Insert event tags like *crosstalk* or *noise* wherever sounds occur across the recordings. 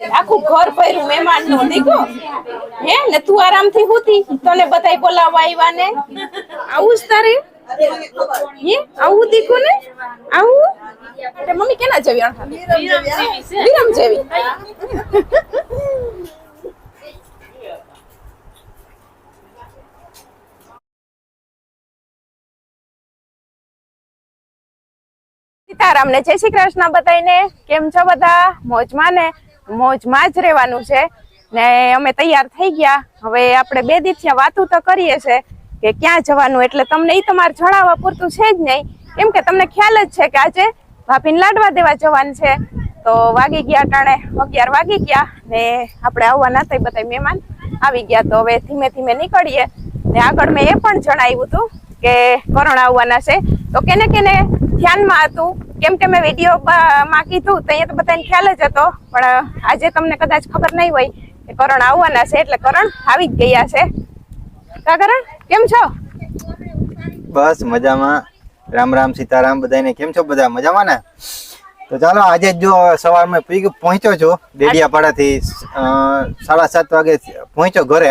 આખું ઘર ભર્યું મહેમાનનું દીકો હે, ને તું આરામથી હુતી, તને બધાય બોલાવવા આવ્યા ને. આવું જ તારે હે ને જય શ્રી કૃષ્ણ બધાને કેમ છો બધા? મોજમાં ને? મોજમાં જ રહેવાનું છે. ને અમે તૈયાર થઈ ગયા. હવે આપણે બે દિવસ વાતું તો કરીએ છે કે ક્યાં જવાનું, એટલે તમને એ તમારે જણાવવા પૂરતું છે જ નહીં. કેમ કે તમને ખ્યાલ જ છે કે આજે ભાભીને લાડવા દેવા જવાનું છે. તો વાગી ગયા ટાણે અગિયાર વાગી ગયા ને આપણે આવવાના હતા બધા મહેમાન. આવી ગયા તો હવે ધીમે ધીમે નીકળીએ. ને આગળ મેં એ પણ જણાવ્યું હતું કે કરણ આવવાના છે. તો કેને કેને ધ્યાનમાં હતું. કેમ કે મેં વીડિયો માં કીધું તો અહીંયા તો બધાને ખ્યાલ જ હતો પણ આજે તમને કદાચ ખબર નહીં હોય કે કરણ આવવાના છે એટલે કરણ આવી જ ગયા છે. કા કરણ કેમ છો? બસ મજામાં. રામ રામ સીતારામ બધાને કેમ છો? બધા મજામાં ને? તો ચાલો આજે જ જો સવારમાં પહોંચ્યો છું ડેડિયાપાડા થી સાડા સાત વાગે પહોંચ્યો ઘરે.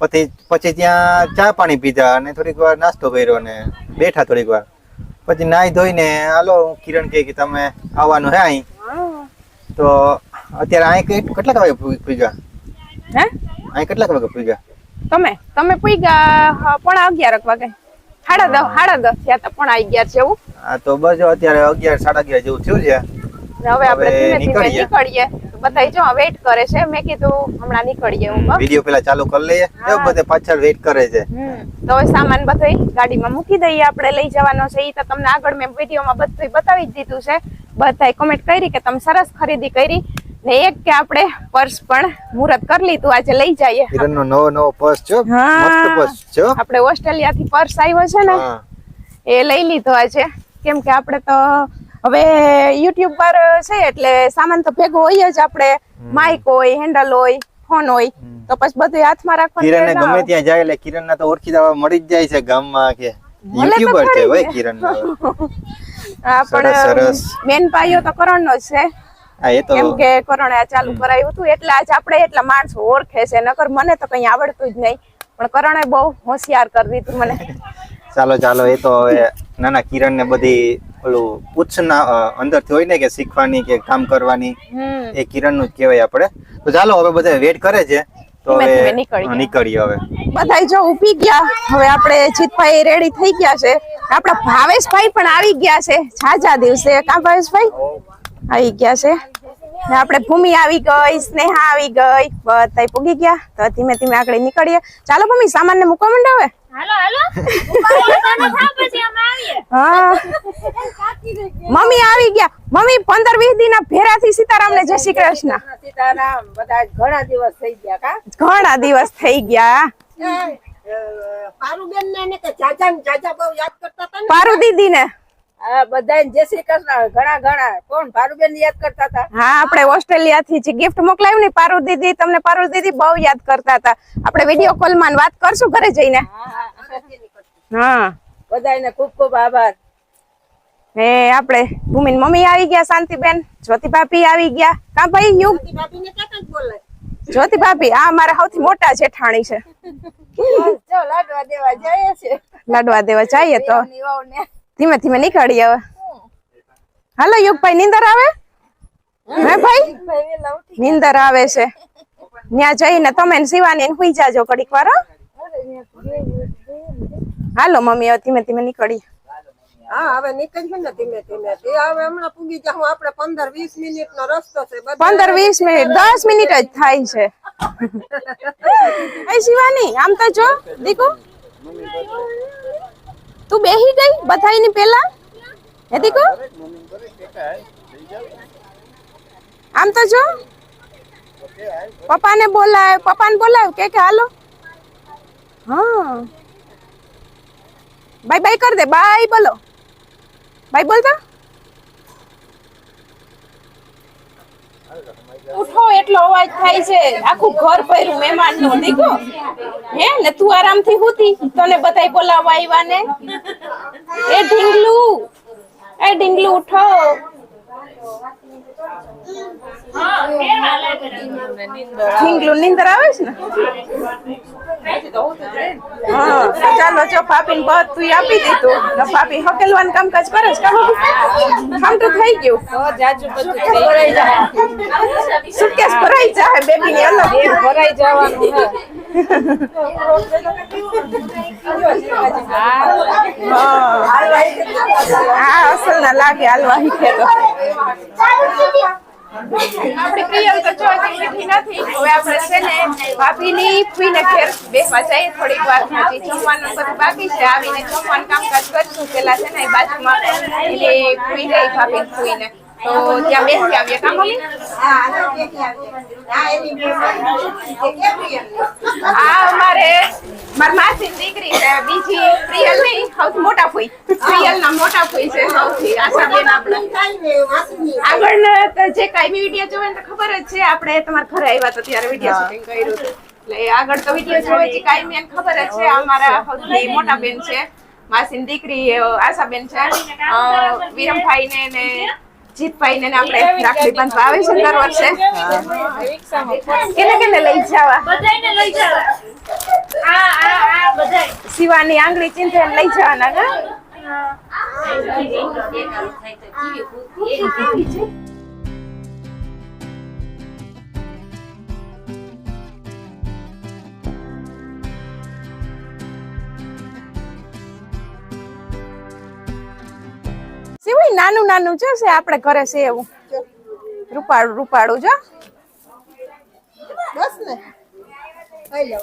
પછી પછી ત્યાં ચા પાણી પીધા અને થોડીક વાર નાસ્તો કર્યો ને બેઠા થોડીક વાર. પછી નાહી ધોઈને હાલો કિરણ કહે કે તમે આવવાનું હે અહીં. તો અત્યારે અહીં કેટલાક વાગે પૂગ્યા હે? અહીં કેટલાક વાગે પૂગ્યા તમે? તમે પૂઈ ગયા પોણા અગિયાર વાગે. સાડા દસ સાડા દસ થયા હતા પોણા અગિયાર જેવું આ તો બસ અત્યારે અગિયાર સાડા અગિયાર જેવું થયું છે. હવે આપણે ધીમે ધીમે નીકળીએ. બધાય બધા જો વેઇટ કરે છે મેં કીધું હમણાં નીકળીએ હું વિડિયો પેલા ચાલુ કરી લઈએ. જો બધે પાછળ વેઇટ કરે છે. તો હવે સામાન બધોય ગાડીમાં મૂકી દઈએ આપણે લઈ જવાનો છે. ઈ તો તમને આગળ મેં વિડિયોમાં બધું બતાવી જ દીધું છે. બધાય કોમેન્ટ કરી કે તમે સરસ ખરીદી કરી. ને એક કે આપણે પર્સ પણ મુહૂર્ત કરી લીધું આજે લઈ જઈએ. હિરણનો નવો નવો પર્સ છો. મસ્ત પર્સ છો આપણે ઓસ્ટ્રેલિયા થી પર્સ આવ્યો છે ને એ લઈ લીધો આજે. કેમ કે આપણે તો હવે યુટ્યુબ પર છે એટલે સામાન તો ભેગો હોય જ આપણે. માઇક હોય હેન્ડલ હોય ફોન હોય. તો પછી બધું હાથમાં રાખવાનું કિરણ ગમે ત્યાં જાય એટલે કિરણ ના તો ઓળખીતા મળી જ જાય છે ગામમાં કે યુટ્યુબર છે ભાઈ કિરણ *laughs* પણ મેન પાયો તો કરણ નો જ છે. હા એ તો કેમ કે કરણે આ ચાલુ કરાયું હતું એટલે આજ આપણે એટલા માણસો ઓળખે છે. નકર મને તો કઈ આવડતું જ નહીં. પણ કરણે બહુ હોશિયાર કરી દીધું મને. *laughs* ચાલો ચાલો એ તો હવે નાના કિરણ ને બધી ઓલું ઉત્સના અંદરથી હોય ને કે શીખવાની કે કામ કરવાની એ કિરણનું જ કહેવાય આપણે. તો ચાલો હવે બધા વેટ કરે છે. તો હવે નીકળીએ. હવે. બધાય જો ઊભી ગયા. હવે આપણે જીતભાઈ રેડી થઈ ગયા છે. આપણા ભાવેશભાઈ પણ આવી ગયા છે. જાજા દિવસે કા ભાવેશભાઈ? આવી ગયા છે. ને આપણે ભૂમિ આવી ગઈ સ્નેહા આવી ગઈ બધા પૂગી ગયા. તો ધીમે ધીમે આગળ નીકળીએ. ચાલો ભૂમિ સામાન ને મૂકવા મંડાવે હવે? હાલો હાલો. *laughs* થા મમ્મી આવી ગયા. મમ્મી પંદર વીસ દિન ભેરાથી સીતારામ ને જય શ્રી કૃષ્ણ સીતારામ. બધા ઘણા દિવસ થઈ ગયા કા? ઘણા દિવસ થઈ ગયા. પારુબેન ને કે ચાચા ને ચાચા બહુ યાદ કરતા હતા પારુ દીદી ને હા બધા જય શ્રી કૃષ્ણ. ઘણા ઘણા. કોણ? પારુબેન યાદ કરતા હતા? હા આપણે ઓસ્ટ્રેલિયા થી જે ગિફ્ટ મોકલાયું ને પારુ દીદી. તમને પારુ દીદી બહુ યાદ કરતા હતા. આપણે વીડિયો કોલમાં વાત કરશું ઘરે જઈને. હા બધાને ખૂબ ખૂબ આભાર. ને આપણે ભૂમિન મમ્મી આવી ગયા શાંતિબેન. જ્યોતિ ભાભી આવી ગયા. કા ભાઈ યુગ ભાભી ને બોલે જ્યોતિ ભાભી આ મારા સૌથી મોટા જેઠાણી છે. લાડવા દેવા જાય છે લાડવા દેવા જઈએ તો. ધીમે ધીમે નીકળીએ હવે. હાલો યુગભાઈ નીંદર આવે? હે ભાઈ? નિંદર આવે છે. ત્યાં જઈને તમે શિવાની હુઈ જાજો કડીક વાર હાલો મમ્મી હવે ધીમે ધીમે નીકળીએ. હા હવે નીકળીએ ને ધીમે ધીમે તે હવે હમણાં પૂગી જાઉં આપણે પંદર વીસ મિનિટ નો રસ્તો છે પંદર વીસ મિનિટ દસ મિનિટ જ થાય છે. *laughs* એ શિવાની આમ તો જો દીકુ. તું બેહી ગઈ બધાયની પેલા? હે દીકુ? આમ તો જો. પપ્પાને બોલાય, પપ્પાને બોલાવ કે કે હાલો. હા. બાય બાય કર દે, બાય બોલો. બાય બોલતા. ઉઠો, એટલો અવાજ થાય છે. આખું ઘર ભર્યું મહેમાનનું દીકો હે, ને તું આરામથી હુતી? તને બધાય બોલાવવા આવ્યા ને એ ઢીંગલું એ ઢીંગલું ઉઠો. ઢીંગલું નીંદર આવે છે ને? હા ચાલો જો પાપી ને બધું આપી દીધું ને ભાભી હકેલવાનું કામકાજ કરે છે કામ? તો થઈ ગયું. સુટકેસ ભરાઈ જાય બેબી ની અલગ ભરાઈ જવાનું હા અસલ ના લાગે હાલવા હીખે તો તો જો નથી. હવે આપણે છે ને ભાભીની ફૂઈને ઘેર બેસવા જઈએ. થોડીક વાર હજી જમવાનું બધું બાકી છે. આવીને જમવાનું કામકાજ કરશું. પેલા છે ને બાજુમાં એટલે ફૂઈ રહી ભાભી ફૂઈને તો ત્યાં બેસી આવીએ કામ મમ્મી? આ અમારે મારી માસીની દીકરી છે બીજી પ્રિયલ નહીં સૌથી મોટા ફૂઈ. પ્રિયલ ના મોટા ફૂઈ છે સૌથી આશાબેન આપણે. આગળ જે કાયમી વીડિયો જોવે ને ખબર જ છે આપણે તમારા ઘરે આવ્યા તો ત્યારે વીડિયો શૂટિંગ કર્યું એટલે આગળ તો વીડિયો જોવે છે કાયમી એને ખબર જ છે અમારા સૌથી મોટા બેન છે. માસીની દીકરી આશાબેન છે. વિરમભાઈ ને જીતભાઈ ને આપણે રાખડી બાંધવા આવે છે દર વર્ષે કેને કેને લઈ જવા બધાને લઈ જવા આ આ આ બધાય શિવાની આંગળી ચિંતે લઈ જવાના કા શિવાય નાનું નાનું છે છે આપણે ઘરે છે એવું રૂપાળું રૂપાળું જો. બસ ને. લઈ લો.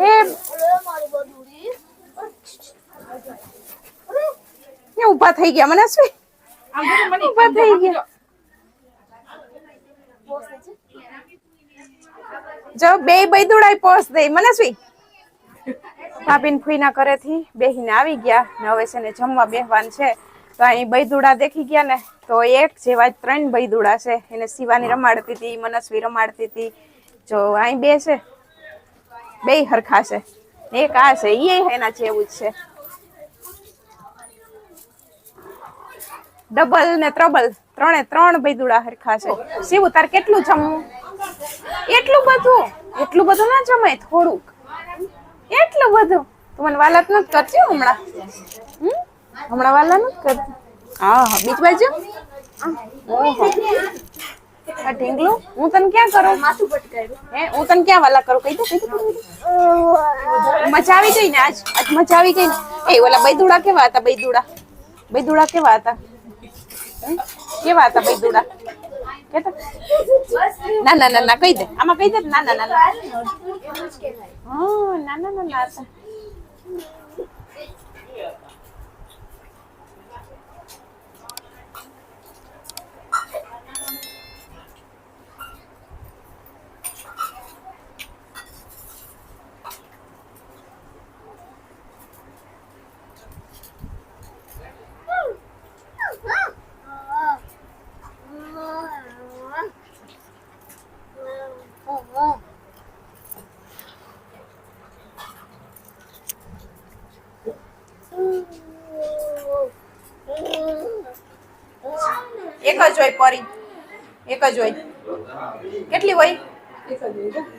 એ એ ઊભા થઈ ગયા મને શું? ઊભા થઈ ગયા. જો. બે બૈદુડા પોસ દે. મને શું? ભાભીન ફૂઈના ઘરેથી બેહીને આવી ગયા ને હવે છે ને જમવા બેહવાન છે. તો અહીં બૈદુડા દેખી ગયા ને તો એક જેવા ત્રણ બૈદુડા છે. એને શિવાની રમાડતી હતી, મનસ્વી રમાડતી હતી. જો અહીં બે છે. બે હરખા છે. એક આ છે. એ એના જેવું જ છે. ડબલ ને ત્રબલ. ત્રણે ત્રણ બૈદુડા હરખા છે. શિવ તાર કેટલું જમવું? એટલું બધું. એટલું બધું ના જમાય થોડુંક. એટલું બધું. તું મને તો નથી કરતી હમણાં. હમ? હમણાં વાલા નથી કરતી. હા હા, બીજ બાજુ? આ ઢીંગલું? હું તને ક્યાં કરું? માથું પટકાયું હે, હું તને ક્યાં વાલા કરું? કહી દે મજા આવી ગઈ ને આજ? આજ મજા આવી ગઈ એ ઓલા બૈદુડા કેવા હતા, બૈદુડા? બૈદુડા કેવા હતા? કેવા હતા બૈદુડા? કેતા ના ના ના ના કહી દે. આમાં કહી દે ને, ના ના ના હા ના ના ના ના હતા એક જ હોય પરી એક જ હોય. કેટલી હોય?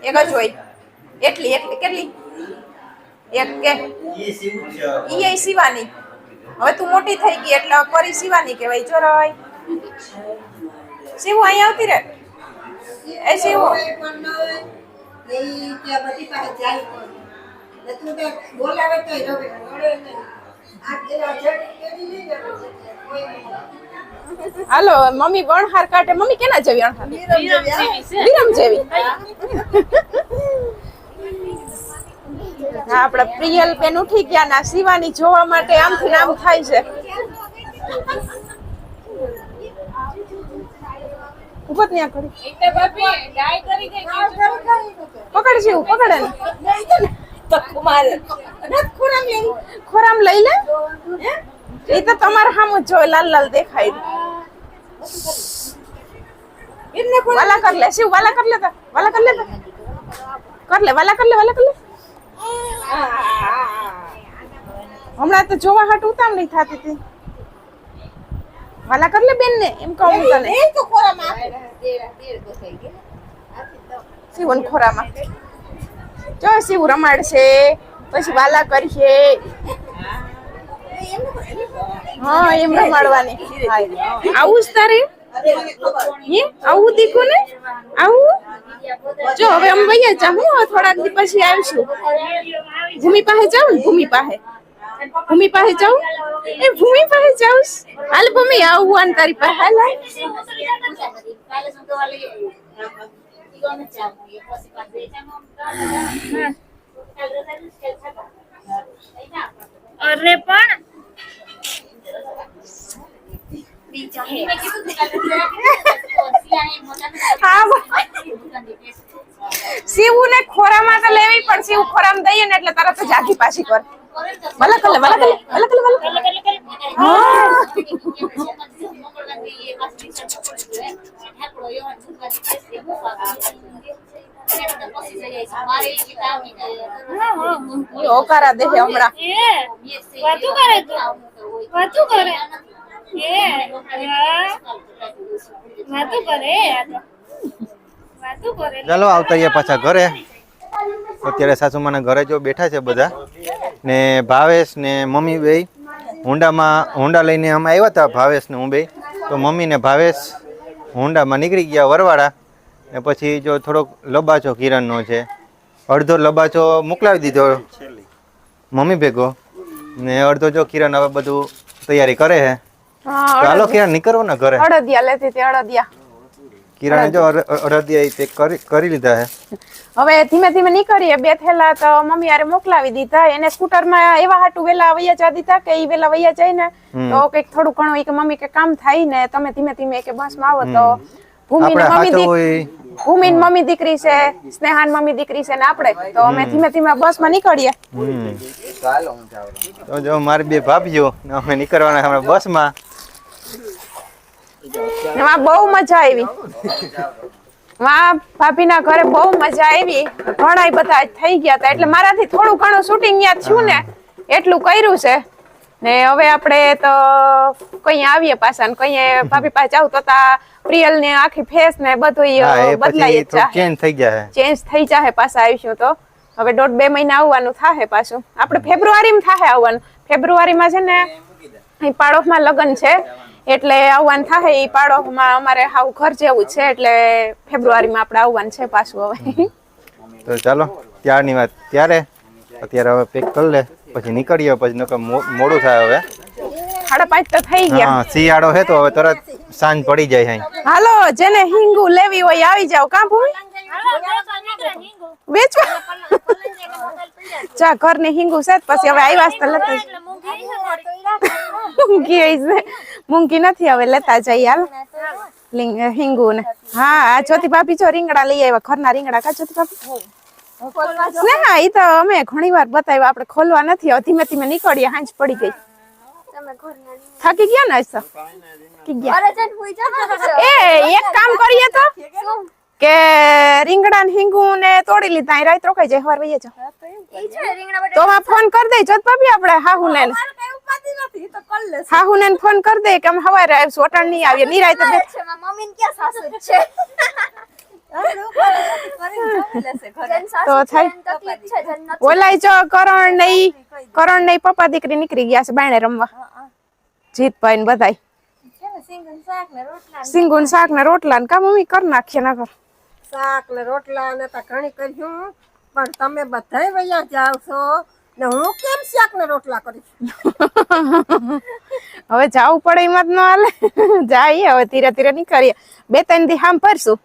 એક જ હોય. એટલી એટલી, કેટલી? એક કે ઈ એ શિવાની. હવે મોટી થઈ ગઈ એટલે પરી સીવાની કહેવાય ચોરાય શિવ અહીંયા આવતી રે એ. ને તું હાલો મમ્મી વણહાર કાઢે. મમ્મી કેના જેવી વિરમ જેવી. હા આપણા પ્રિયલ બેન ઉઠી ગયા ના શિવાની જોવા માટે આમથી નામ થાય છે. ઊભો ત્યાં કરી પકડ છે પકડે ને. ખોરામ લઈ લે. એ તો તમારે સામે જ લાલ લાલ દેખાય. વાલા કર લે શિવ વાલા કર લે તો વાલા કર લે તો. કર લે વાલા કર લે વાલા કર લે. હમણાં તો જોવા હાટ ઉતાવળી થતી હતી. વાલા કર લે બેન ને એમ કહું તને. એ તો ખોરામાં. શિવન ખોરામાં. જો શિવ રમાડશે પછી વાલા કરશે હા એમ રમાડવાની આવું જ તારે હે આવું દીકું ને આવું જો હવે અમે વૈયા જા હું થોડાક દી પછી આવીશું ભૂમિ પાસે જાઉં ને ભૂમિ પાસે ભૂમિ પાસે જાઉં એ ભૂમિ પાસે જાઉં હાલ ભૂમિ આવું અને તારી પાસે હાલ હાલ. કાલે શું દવા લઈ આવી? ઈ ગમે છે આમ. એ પછી પાછું એ જામ આમ કાલે રજા દિવસે છતાં. અરે પણ શિવ ને ખોરામાં તો લેવી પણ શિવ ખોરામાં દઈએ ને એટલે તરત જ આખી પાછી કર. ભલે કલે ભલે કલે ભલે કલે ભલે કલે. ઈ દેહે હમણાં. વાતું કરે તું? વાતું કરે. કરે વાતું કરે. ચાલો, આવતા રહ્યા પાછા ઘરે. અત્યારે સાસુમાના ઘરે જો બેઠા છે બધા. ને ભાવેશ ને મમ્મી બે હોન્ડામાં, હોન્ડા લઈને અમે આવ્યા હતા ભાવેશ ને હું બે તો મમ્મી ને ભાવેશ હોન્ડામાં નીકળી ગયા વરવાળા ને પછી જો થોડોક લબાચો કિરણનો છે. અડધો લબાચો મોકલાવી દીધો. મમ્મી ભેગો. ને અડધો જો કિરણ હવે બધું તૈયારી કરે હે? ચાલો કિરણ નીકળો ને ઘરે. અડદિયા લેતી તે અડદિયા. કિરણ જો અડદિયા. તે કરી કરી લીધા હે. હવે ધીમે ધીમે નીકળીએ. બે થેલા તો મમ્મી આરે મોકલાવી દીધા. એને સ્કૂટરમાં એવા હાટુ વેલા વૈયા જા દીધા કે ઈ વેલા વૈયા જાય ને તો કંઈક થોડું ઘણું કે મમ્મી કે કામ થાય ને તમે ધીમે ધીમે કે બસમાં આવો તો ભૂમિ મમ્મી હાથો દીક- ભૂમિ ને મમ્મી દીકરી છે સ્નેહાન મમ્મી દીકરી છે ને આપણે. તો અમે ધીમે ધીમે બસમાં નીકળીએ. હમ. તો જો મારી બે ભાભીઓ. ને અમે નીકળવાના હમણાં બસમાં. એમાં બહુ મજા આવી. માં ભાભીના ઘરે બહુ મજા આવી. ઘણા બધા થઈ ગયા હતા. એટલે મારાથી થોડું ઘણું શૂટિંગ યાદ થયું ને એટલું કર્યું છે. ને હવે આપણે તો કઈ આવીએ પાછા ને કઈ ભાભી પાસે જાવ તો તા પ્રિયલ ને આખી ફેસ ને બધું બદલાઈ ચેન્જ થઈ જાય ચેન્જ થઈ જાહે પાછા આવીશું તો. હવે દોઢ બે મહિના આવવાનું થાહે પાછું. આપણે ફેબ્રુઆરીમાં થાહે આવવાનું. ફેબ્રુઆરીમાં છે ને અહીં પાડોશમાં લગ્ન છે એટલે આવવાનું થાહે એ પાડોશમાં. અમારે હાવ ઘર જેવું છે એટલે ફેબ્રુઆરીમાં આપણે આવવાનું છે પાછું હવે. *laughs* તો ચાલો ત્યારની વાત ત્યારે. અત્યારે હવે પેક કરી લે પછી નીકળીએ પછી નકર મોડું થાય હવે. સાડા પાંચ તો થઈ ગયા. હા શિયાળો હે તો હવે તરત સાંજ પડી જાય હાલો જેને હિંગુ લેવી હોય આવી જાવ કાં ભૂમિ વેચવા. ચા ઘરની હિંગુ છે પછી હવે આવ્યા તો લેતા મૂંગી છે. મૂંગી નથી હવે લેતા જઈએ હાલ. હિંગુ ને હા આ જ્યોતિ ભાભી જો રીંગણા લઈ આવ્યા. ઘરના રીંગણા કા જ્યોતિ ભાભી? સ્નેહા ઈ તો અમે ઘણી વાર બતાવ્યું. આપણે ખોલવા નથી. હવે ધીમે ધીમે નીકળીએ હાંજ પડી ગઈ. થાકી ગયા ને ગયા એ એક કામ કરીએ તો. કે રીંગણા ને હિંગુ ને તોડી લીધા અહીં રાત રોકાઈ જાય હવાર વઈએ જાઓ. તો માં ફોન કરી દે જત ભાભી આપણે હાહુ ને. હાહુ ને ફોન કરી દે કે અમે હવારે આવીશું અટાણ નહીં આવીએ નહીં તો બે- તો થાય. ઓલાય જો કરણ ને કરણ ને પપ્પા દીકરી નીકળી ગયા છે બાયણે રમવા. જીતભાઈ ને બધાય. સિંગુ ને શાક ને રોટલા ને કા મમ્મી કર નાખીએ ના કર શાક ને રોટલા ને તો ઘણી કર્યું. પણ તમે બધાય વૈયા જાવ છો ને હું કેમ શાક ને રોટલા કરીશ? હવે જાવું પડે એમાં જ ન હાલે. *laughs* જઈએ, હવે ધીરે ધીરે નીકળીએ. બે ત્રણ દી ભરશું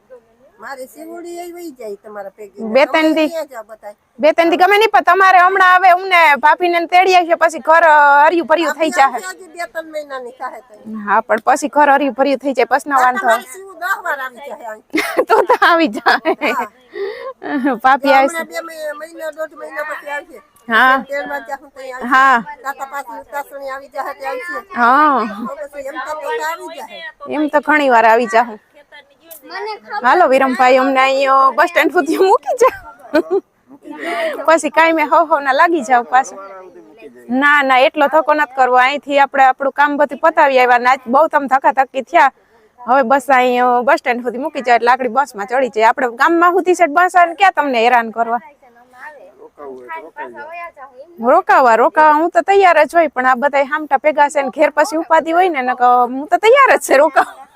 મારી સીવડી એ જાય તમારા ભેગી. બે ત્રણ દી ક્યાં જાવ બધાય. બે ત્રણ દી ગમે નહીં પણ તમારે હમણાં આવે અમને ભાભી ને તેડી આવશે પછી ઘર હર્યું ભર્યું થઈ જાય બે ત્રણ થાય તો. હા પણ પછી ઘર હર્યું ભર્યું થઈ જાય પછી વાંધો *laughs* તો તો આવી જાય પાપી *laughs* આવશે. બે મહિના દોઢ મહિના પછી આવશે. હા. એમ તો ઘણી વાર આવી જાઉં હાલો વિરમભાઈ અમને અહીંયા બસ સ્ટેન્ડ સુધી મૂકી જાઓ. પછી કાંઈ મેં હવ હવ ના લાગી જાવ પાછું. ના ના એટલો ધક્કો નથી કરવો. અહીંથી આપણે આપણું કામ બધું પતાવી આવ્યા ના બહુ તમે ધક્કા ધક્કી થયા. હવે બસ અહીં બસ સ્ટેન્ડ સુધી મૂકી જાય એટલે આકડી બસમાં ચડી જાય. આપણે ગામમાં સુધી સેટ બસ આવે ક્યાં તમને હેરાન કરવા? રોકાવા રોકાવા હું તો તૈયાર જ હોય પણ આ બધા હામટા ભેગા છે ને ઘેર પછી ઉપાધિ હોય ને હું તો તૈયાર જ છે રોકાવા.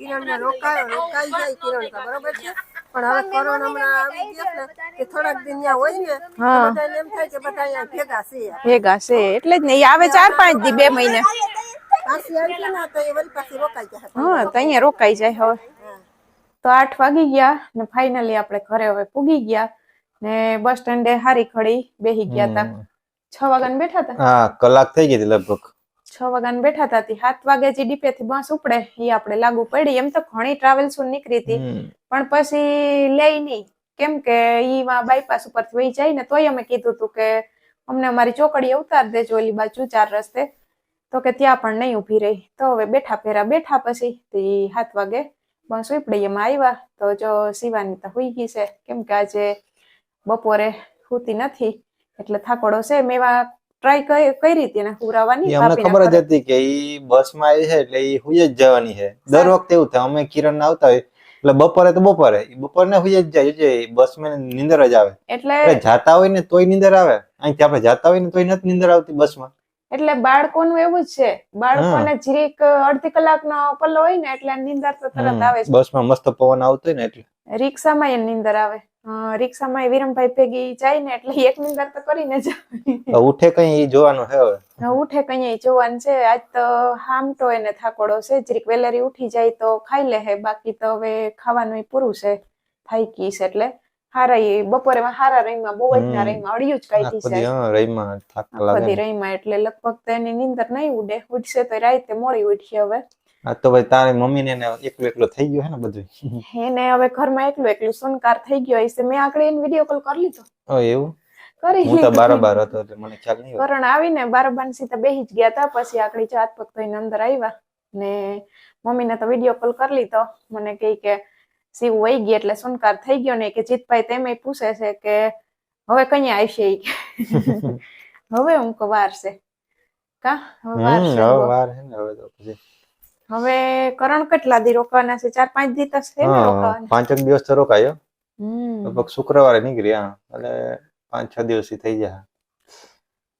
કિરણને રોકાયો રોકાઈ જાય કિરણ તો બરોબર છે? પણ હવે કોરોના હમણાં આવી ગયો ને કે થોડાક દિન ત્યાં હોય ને તો બધાને એમ થાય કે બધા અહીંયા ભેગા છે. ભેગા છે એટલે જ ને એ આવે ચાર પાંચ દી બે મહિને. પાછી આવી ને તો એ વળી પાછી રોકાઈ જાય હા તો અહીંયા રોકાઈ જાય હવે. તો આઠ વાગી ગયા ને ફાઇનલી આપણે ઘરે હવે પૂગી ગયા ને બસ સ્ટેન્ડે હારી ખડી બેહી ગયા હતા છ વાગ્યાને બેઠા હતા હા કલાક થઈ ગઈ હતી લગભગ. છ વાગ્યાને બેઠા હતા તે. સાત વાગે જે ડીપે થી બસ ઉપડે એ આપણે લાગુ પડી. એમ તો ઘણી ટ્રાવેલ્સ નીકળી હતી પણ પછી લઈ નહીં કેમ કે ઈ બાયપાસ ઉપર વહી જાય ને તોય અમે કીધું હતું કે અમને અમારી ચોકડી ઉતાર દેજો ઓલી બાજુ ચાર રસ્તે. તો કે ત્યાં પણ નહીં ઊભી રહી. તો હવે બેઠા ફેરા બેઠા પછી તે સાત વાગે બસ ઉપડી એમાં આવ્યા તો જો શિવાની તો હોઈ ગઈ છે. કેમ કે આજે બપોરે સૂતી નથી. એટલે થાકોડો છે. મેવા ટ્રાય કઈ રીતે એને હુરાવાની અમને ખબર જ હતી કે ઈ બસમાં આવી છે એટલે ઈ હુઈ જ જવાની છે. દર વખતે એવું થાય અમે કિરણ આવતા હોય એટલે બપોરે તો બપોરે બપોર ને હુઈ જ જાય જે બસમાં નીંદર જ આવે. એટલે જાતા હોય ને તોય નીંદર આવે. અહીંથી આપણે જાતા હોય ને તોય નથી નીંદર આવતી બસમાં એટલે બાળકોનું એવું જ છે. બાળકોને જીરીક અડધી કલાકનો પલ્લો હોય ને એટલે નીંદર તો તરત આવે બસમાં મસ્ત પવન આવતો હોય ને એટલે. રિક્ષામાં એ નીંદર આવે. રિક્ષામાં એ વિરમભાઈ ભેગી જાય ને એટલે એક નિંદર તો કરીને જાય. ઉઠે કઈ જોવાનું છે હવે? ઉઠે કઈ જોવાનું છે. આજ તો હામટો એને થાકોડો છે. જરીક વેલેરી ઉઠી જાય તો ખાઈ લે હે. બાકી તો હવે ખાવાનું પૂરું છે. થાકી છે એટલે. હારા એ બપોરે માં હારા રહીમાં બહુ જ ના હમ. રહીમાં અડિયું જ કાઢી છે. રહીમાં થાક લાગે બધી. રહીમાં એટલે લગભગ તો એની નિંદર નહીં ઉડે. ઉઠશે તો રાતે મોડી ઉઠી હવે. આ તો ભાઈ તારી મમ્મી ને એકલું એકલું થઈ ગયું હે ને બધું. એને હવે ઘરમાં એકલું એકલું સંકાર થઈ ગયો હશે. મેં આકડે એને વીડિયો કોલ કરી લીધો. ઓ એવું? કરી હું તો. બારોબાર હતો એટલે મને ખ્યાલ નહીં કરણ આવીને બારોબાર સીતા બેહી જ ગયા હતા. પછી આકડી ચાત પગ થઈને અંદર આવ્યા ને મમ્મીને તો વીડિયો કોલ કરી લીધો. મને કહે કે શિવ વહી ગઈ એટલે સંકાર થઈ ગયો ને કે જીતભાઈ તેમે પૂછે છે કે હવે કઈ આવશે *laughs* હવે હું કવાર છે? કા? હવે વાર છે હવે વાર હે ને હવે તો પછી હવે કરણ કેટલા દી રોકાવાના છે? ચાર પાંચ દી તો છે પાંચ એક દિવસ તો રોકાયો. હમ. લગભગ શુક્રવારે નીકળ્યા એટલે પાંચ છ દિવસ થઈ જાય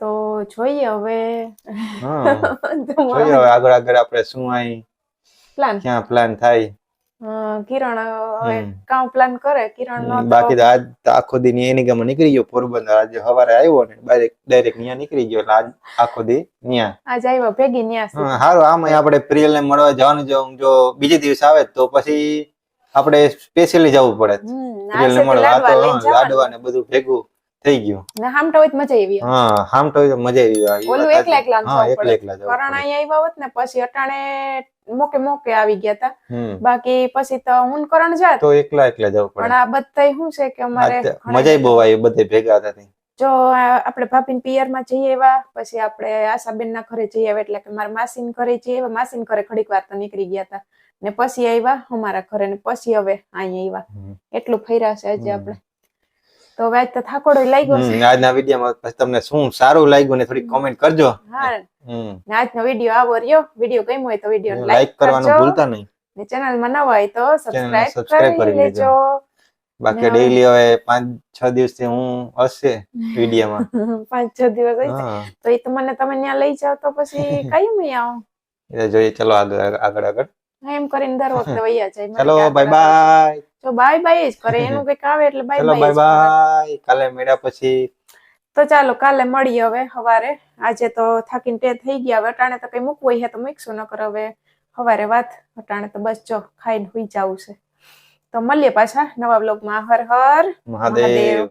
તો જોઈએ હવે. *laughs* જોઈએ હવે આગળ આગળ આપણે શું આઈ પ્લાન ક્યાં પ્લાન થાય. કિરણ કામ પ્લાન કરે. કિરણ નો બાકી તો આજ આખો દી ની એની નીકળી ગયો પોરબંદર. આજે સવારે આવ્યો ને ડાયરેક્ટ ન્યા નીકળી ગયો એટલે આજ આખો દી ન્યા આજ આવ્યો ભેગી ન્યા હારું આમાં આપણે પ્રિયલ ને મળવા જવાનું જો જો બીજે દિવસ આવે તો પછી આપણે સ્પેશિયલી જવું પડે. પ્રિયલ ને મળવા. તો લાડવા ને બધું ભેગું થઈ ગયું. ને હામટા હોય તો મજા આવી. હા હામ તો મજા આવી ઓલું એકલા એકલા હા એકલા એકલા કરણ અહીંયા આવ્યા હોત ને પછી અટાણે મોકે મોકે આવી ગયા હતા બાકી પછી તો હું કરણ જાત. તો એકલા એકલા જવું પણ આ બધાય શું છે કે અમારે મજા બહુ આવી બધે ભેગા હતા જો આપણે ભાભીન પિયરમાં જઈએ એવા પછી આપણે આશાબેન ના ઘરે જઈએ આવ્યા એટલે કે મારા માસીન ઘરે જઈએ આવ્યા. માસીન ઘરે ઘડીક વાર તો નીકળી ગયા હતા ને પછી આવ્યા અમારા ઘરે ને પછી હવે અહીંયા આવ્યા. એટલું ફર્યા છે આજે આપણે. તો હવે આજ તો થાકોડો લાગ્યો આજના વિડીયોમાં તમને શું સારું લાગ્યું ને થોડી કોમેન્ટ કરજો. હા. આજનો વીડિયો આવો રહ્યો. વીડિયો ગમ્યો હોય તો વીડિયો લાઈક કરવાનું ભૂલતા નહીં. ને ચેનલમાં નવા હોય તો સબસ્ક્રાઇબ કરી લેજો. બાકી ડેઈલી હવે પાંચ છ દિવસથી હું હશે વિડીયોમાં. *laughs* પાંચ છ દિવસ તો એ તો મને તમે ત્યાં લઈ જાઓ તો પછી *laughs* કઈ મેં આવો. એટલે જોઈએ ચલો આગળ આગળ આગળ. એમ કરીને દર વખતે *laughs* વૈયા જાય. ચલો બાય બાય. જો બાય બાય જ કરે એનું *laughs* કંઈક આવે એટલે બાય બાય બાય બાય કાલે મળ્યા પછી. તો ચાલો કાલે મળીએ હવે સવારે આજે તો થાકીને તે થઈ ગયા. હવે અટાણે તો કઈ મૂકવું હોય તો મૂકશું કરો હવે સવારે વાત. અટાણે તો બસ જો ખાઈને હુઈ જવું છે. તો મળીએ પાછા નવા બ્લોગમાં હર હર. મહાદેવ.